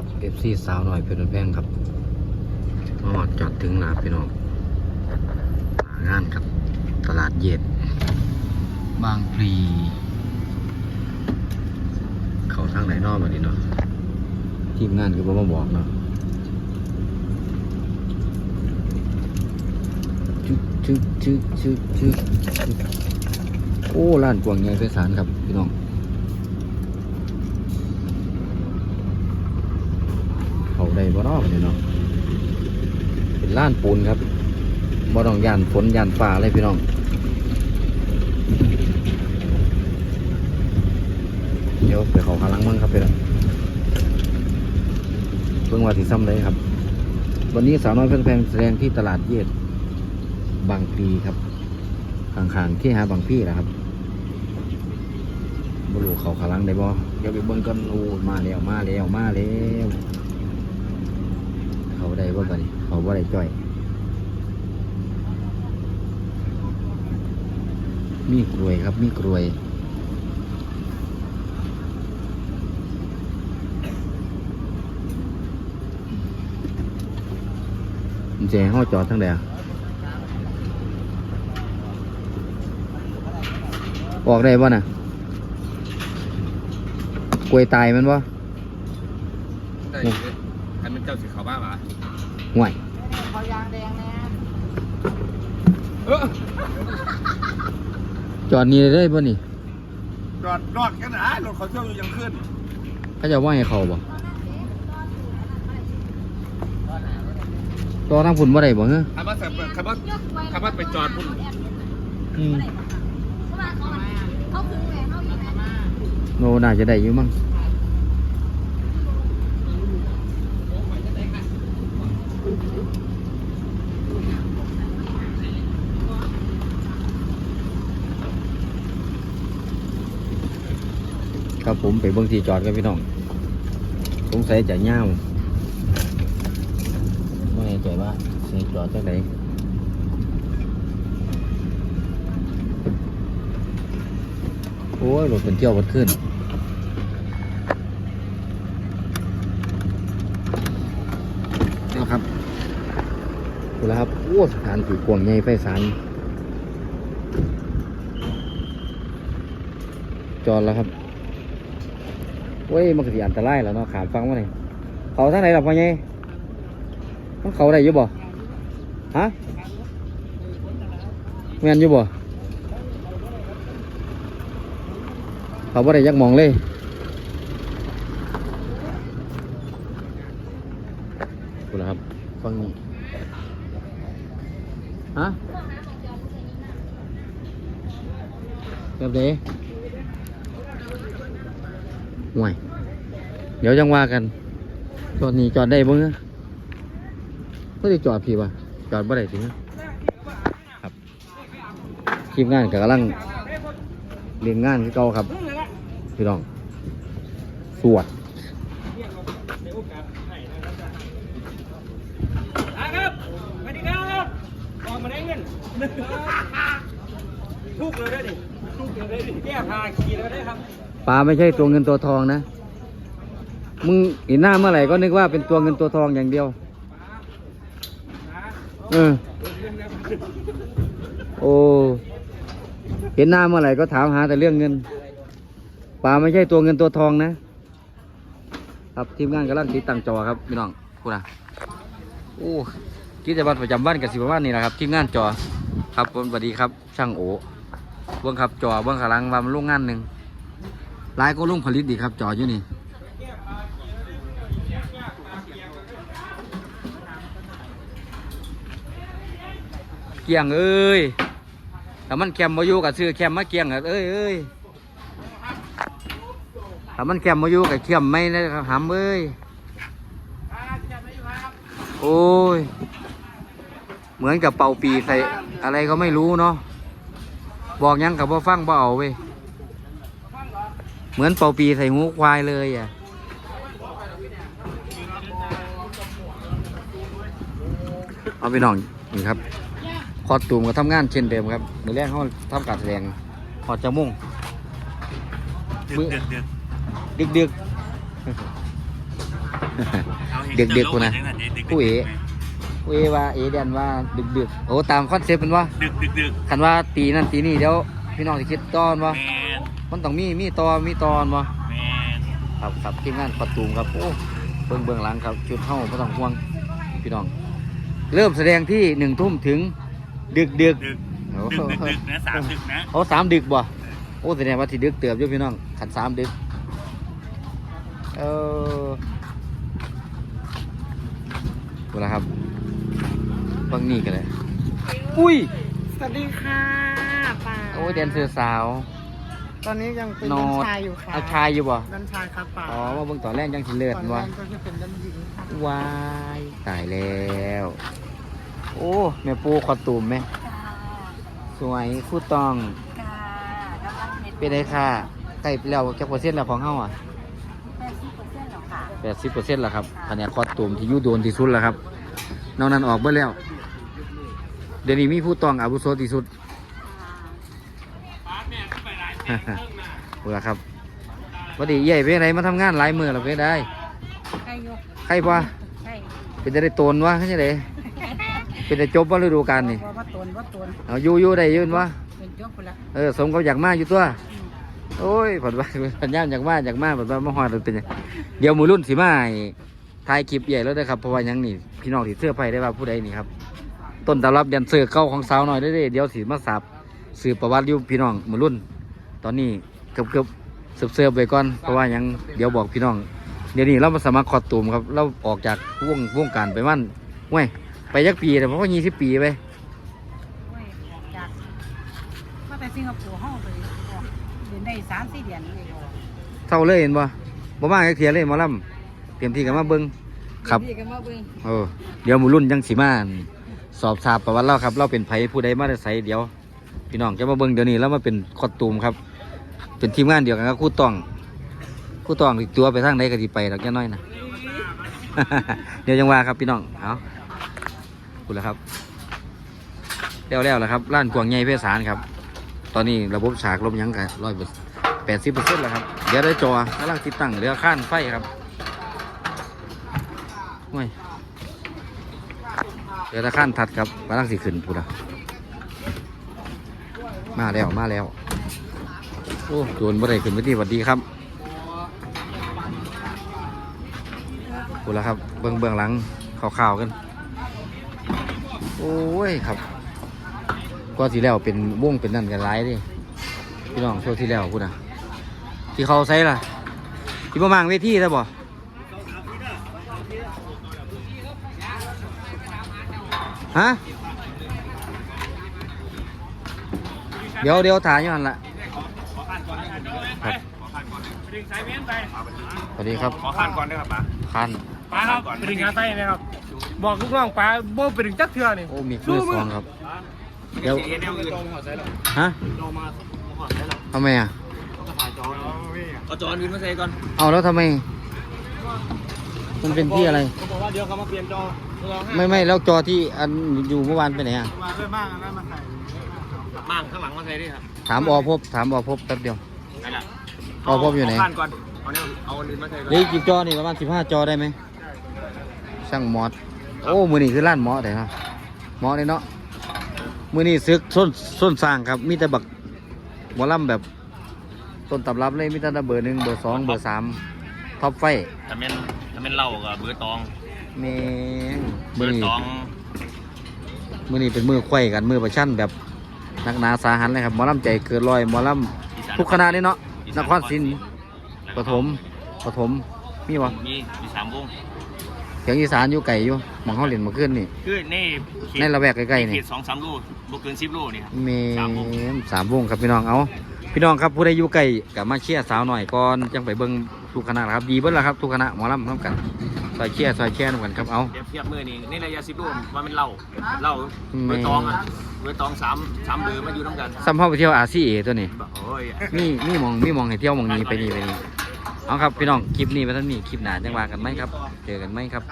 ครับ FC สาวหน่อยเพชรแพงครับมาหอดจอดถึงหนาพี่น้องหางานครับ ตลาดเย็ด บางพลี เขาทางไหนนอกมาดิเนาะทีมงานก็บ่มาบอกเนาะชึกชึกชึกชึกชึกโอ้ร้านกวางใหญ่ไพศาลครับ พี่น้อง เขา ได้บ่รอบนี่เนาะเป็นล้านปูนครับบ่ต้องยานฝนยานฟ้าเลยพี่น้องเดี๋ยวไปเขาข้างหลังมั่งครับพี่น้องเพิ่งว่าที่ซ้ำเลยครับ วันนี้สาวน้อยเพื่อนแพงแสดงที่ตลาดเย็ดบางพลีครับข้างๆที่หาบางพี่นะครับบรูเขาขาลังได้บ่เดี๋ยวไปเบิ่งกันโอ้มาแล้วมาแล้วมาแล้ว เขาได้บ่บัดนี้เขาบ่ได้จ่อย มีกลวยครับ มีกลวยมันจะห้เฮาจอดทั้งใดอะออกได้บ่น่ะกลวยตายมันบ่ได้อยู่เว้ยอัน เป็นเจ้าสีขาวบ้าหวะห่วยเขายางแดงแน่เออจอดนี่ได้บ่นี่จอดรอดกันนะรถเขาเที่ยวอยู่ยังขึ้นเขาจะว่าให้เขาบ่ต่อทางฝุ่นบ่ได้บ่เฮ้อขับมาแต่ขับมาขับมาไปจอดพุ่นอืมเขาคือไงเขาอยู่ไหนโนน่าจะได้อยู่มั้ง ครับผมไปเบิ่งที่จอดกันพี่น้องสงสัยจะเง่าไม่แน่ใจว่าสิจอดจังไดโอ้ยรถเป็นเที่ยววัดขึ้นนะครับดูแล้วครับโอ้สถานที่กวางใหญ่ไฟสารจอดแล้วครับ เว้ยมันก็สิอันตรายแล้วเนาะขามฟังว่าไงเขาทางไหนล่ะพ่อใหญ่ต้องเขาได้อยู่บ่ฮะแม่นอยู่บ่เขาบ่ได้อยักมองเลยดูแล้วครับฟังนี่ฮะแบบนี้ ห่วย เดี๋ยวจังว่ากันจอดนี่จอดได้บ่เงี้ยก็ได้จอดพี่วะจอดบ่ได้ถึงครับทีมงานก็กำลังเรียนงานคือเก่าครับ พี่น้อง สวดครับสวัสดีครับออกมาได้เงินทุกเลยด้ดิทุกเลยได้ดิ แก้พาขี่แล้วได้ครับปลาไม่ใช่ตัวเงินตัวทองนะ มึงเห็นหน้าเมื่อไหร่ก็นึกว่าเป็นตัวเงินตัวทองอย่างเดียว เออ โอ้ เห็นหน้าเมื่อไหร่ก็ถามหาแต่เรื่องเงิน ปลาไม่ใช่ตัวเงินตัวทองนะ ครับทีมงานกำลังติดตั้งจอครับพี่น้องคุณนะโอ้กิจวัตรประจำวันกับสิบวันนี่แหละครับ ทีมงานจอ ครับสวัสดีครับ ช่างโอ เบื้องคับจอเบื้องขลังว่ามันโรงงานหนึ่งหลายก็ลุงผลิตดีครับจออยู่นี่เกียงเอ้ยถ้ามันแคมมาอยู่กับซื้อแคมมาเกียงเอ้ยเอ้ยถ้ามันแคมมาอยู่กับเขียมไม่นะครับหำเอ้ยโอ้ย เหมือนกับเป่าปีใส่อะไรก็ไม่รู้เนาะ บอกหยังกับว่าฟังบ่เอาเว้ยเหมือนเป่าปีใส่หูควายเลยอะเอาไปน้องนี่ครับคอตูมก็ทำงานเช่นเดิมครับมือแรกเขาทำการแสดงพอจะมุ่งมือดึกดึกดึกเด็กๆกูนะผู้เอ๋ผู้ เอ๋ว่าเอ๋เดนว่าดึกดึกๆโอ้ตามคอนเซ็ปต์เป็นว่าดึกดึกดึกคันว่าตีนั่นตีนี่เดี๋ยวพี่น้องสิคิดตอนว่าแมนมันต้องมีมีตอนมีตอนวะแมนครับครับทีมงานประตูมครับโอ้เบื้องเบื้องหลังครับชุดเข้าไม่ต้องห่วงพี่น้อง เริ่มแสดงที่หนึ่งทุ่มถึงดึกดึกดึกโอ้ดึกดึกดึกนะสามดึกนะเอาสามดึกบ่โอ้แสดงว่าที่ดึกเติบอยู่พี่น้องขันสามดึกเออเวลาครับเบางนี่กันเลยอุ้ย สวัสดีค่ะป่าโอ้ยแดนเซอร์สาว ตอนนี้ยังเป็นนดัอนนชายอยู่ค่ะเอาชายอยู่บ่ดันชายครับป่าอ๋อมาเบิ่งตอนแรกยังสิเลือดก่อนวะแรกก็จะเป็นดันหญิงค่ะวายตายแล้ว โอ้ แม่ปูคอตูมไหมกาสวยคู่ตองกากำลังเห็ดเป็นไงค่ะใกล้แล้วจักเปอร์เซ็นต์แล้วของเฮาอะแปดสิบเปอร์เซ็นต์หรอค่ะแปดสิบเปอร์เซ็นต์แล้วครับอันนี้คอตูมที่อยูโดนที่สุดแล้วครับนอกนั้นออกเบิดแล้ว เดี๋ยวนี้มีผู้ตองอาวุโสที่สุดเอาละครับวันนี้ใหญ่เป็นไรมาทำงานหลายมือเราเป็นได้ใครอยู่ใครปะใช่เป็นจะได้โตนวะใช่ไหมเป็นจะจบว่าฤดูกาลนี่ว่าว่าตนว่าตนเอาอยู่อยู่ได้ยืนวะเป็นจบไปแล้วเออสมกับอยากมาอยู่ตัวโอ้ยผลว่าผลย่ามอยากมาอยากมาผลว่ามาหอดเป็นหยังเดี๋ยวมือรุ่นสิมาให้ถ่ายคลิปใหญ่แล้วนะครับเพราะว่าหยังนี่พี่น้องที่เสื้อไผ่ได้ว่าผู้ใดนี่ครับ ต้นตำรับแดนเซอร์เก่าของสาวหน่อยได้อเดี๋ยวสิมาสับสืบประวัติอยู่พี่น้องมือรุ่น ตอนนี้เกือบเกือบๆเสิร์ฟเสิร์ฟไปก่อนเพราะว่าหยังเดี๋ยวบอกพี่น้อง เดี๋ยวนี้เรามาสมัครคอร์ตูมครับ เราออกจากวงวงการไปมันเว้ยไปยักปีแต่เพราะว่ายี่สิบปีไปโอ้ยจากมาแต่สิงคโปร์ห้องไปออกเดือนได้สามสี่เดือนเลยออกเท่าเลยเห็นบ่บ่มาแค่เทียเลยหมอลำเตรียมที่กันมาเบิ้งครับดีกันมาเบิ่ง เออเดี๋ยวหมูรุ่นยังสีมา สอบทราบประวัติเราครับ เราเป็นไผผู้ใดมาได้ใสเดี๋ยว พี่น้องจะมาเบิ้งเดี๋ยวนี้แล้วมาเป็นคอตูมครับ เป็นทีมงานเดียวกันกับคู่ตองคู่ตองอีกตัวไปทางไหนก็ดีไปดอกแค่น้อยนะเดี๋ยวยังว่าครับพี่น้องเอาคุณแล้วครับแล้วแล้วแหละครับร้านกวางใหญ่เพศสารครับ ตอนนี้ระบบฉากลมยังกันร้อยแปดสิบเปอร์เซ็นต์แล้วครับเดี๋ยวได้จอกำลังติดตั้งเรือข้านไฟครับโอ้ ยเรือตะข้นทัดครับกำลังสิขึ้นพูดอะมาแล้วมาแล้ว โอ้โดนบ่ได้ขึ้นไปที่สวัสดีครับพูดแล้วครับ เบื้องเบื้องหลังข่าวๆกัน โอ้ยครับก็ที่แล้วเป็นวงเป็นนั่นกันหลายดิพี่น้องช่วงที่แล้วพูดนะที่เขาใส่ล่ะที่ประมางเวทีได้บ่ ฮะ เดี๋ยวเดี๋ยวถ่ายอยู่หันละครับสวัสดีครับ ขอข้านก่อนนะครับป๋าคันป้าครับไปถึงงานไส้ไหมครับ บอกลูกน้องป้าโบ่ไปถึงจักเทื่อนี่โอ้มีมือสองครับ เดี๋ยวเอ็นเอ็มอื่นฮะทำไมอะเอาจออื่นมาใส่ก่อน เอาแล้วทำไม มันเป็นที่อะไรเขาบอกว่าเดี๋ยวเขามาเปลี่ยนจอเราให้ ไม่ไม่แล้วจอที่อันอยู่เมื่อวานไปไหนอะมาด้วยมากอันนั้นมาใส่มั่งข้างหลังมาใส่ดิครับถามอพบถามอพบแป๊บเดียวนั่นแหละเอาพบอยู่ไหนข้านก่อนเอาเนี่ยเอาอันอื่นมาใส่ก่อนเหลขกี่จอนี่ประมาณสิบห้าจอได้ไหมช่างมอดโอ้มือนี่คือร้านหมอแต่ครับหมอเลยเนาะมือนี่ซึกส้นส้นสร้างครับมีแต่บักหมอลำแบบต้นตำรับเลยมีแต่เบอร์หนึ่งเบอร์สองเบอร์สามท็อปไฟ ถ้าเป็นถ้าเป็นเหล้ากับเบอร์ตอง แม่งเบมืออร์นี่ตองมือนี่เป็นมือไขว้กันมือประชันแบบหนักหนาสาหัสเลยครับหมอลำใจเกินร้อยหมอลอีสานำทุกคณะเลยเนาะนครศรีปฐมปฐมมีวะมีมีสามวงเสียงอีสานอยู่ไก่อยู่หมองเขาเล่นมาขึ้นนี่คือในเขตในละแวกใกล้ๆนี่เขตสองสามโลบวกเกินสิบโลนี่ครับเมสามวงมสามวงครับพี่น้องเอาพี่น้องครับผู้ใดอยู่ไกลกับมาเชียร์สาวหน่อยก่อนจังไปเบิ่ง ทุกคณะนะครับ ดีเบิ้ลละครับทุกคณะหมอลำพร้อมกันซอยเชียร์ซอยแช่นำกันครับเอาเทียบเทียบมือนี่ในระยะสิบโลว่าเป็นเหล้าเหล้าแม่เบอร์ตองอะเบอร์ตองสามสามเบอร์มาอยู่น้ำกันซ้ำเข้าไปเที่ยวอาซีเอตัวนี้แบบโอ้ยมีมีหมองมีหมองให้เที่ยวหมองนี้ไปนี่ไปนี่เอาครับพี่น้องคลิปนี้ไปท่านนี้คลิปหน้าจังว่ากันไหมครับ เจอกันไหมครับ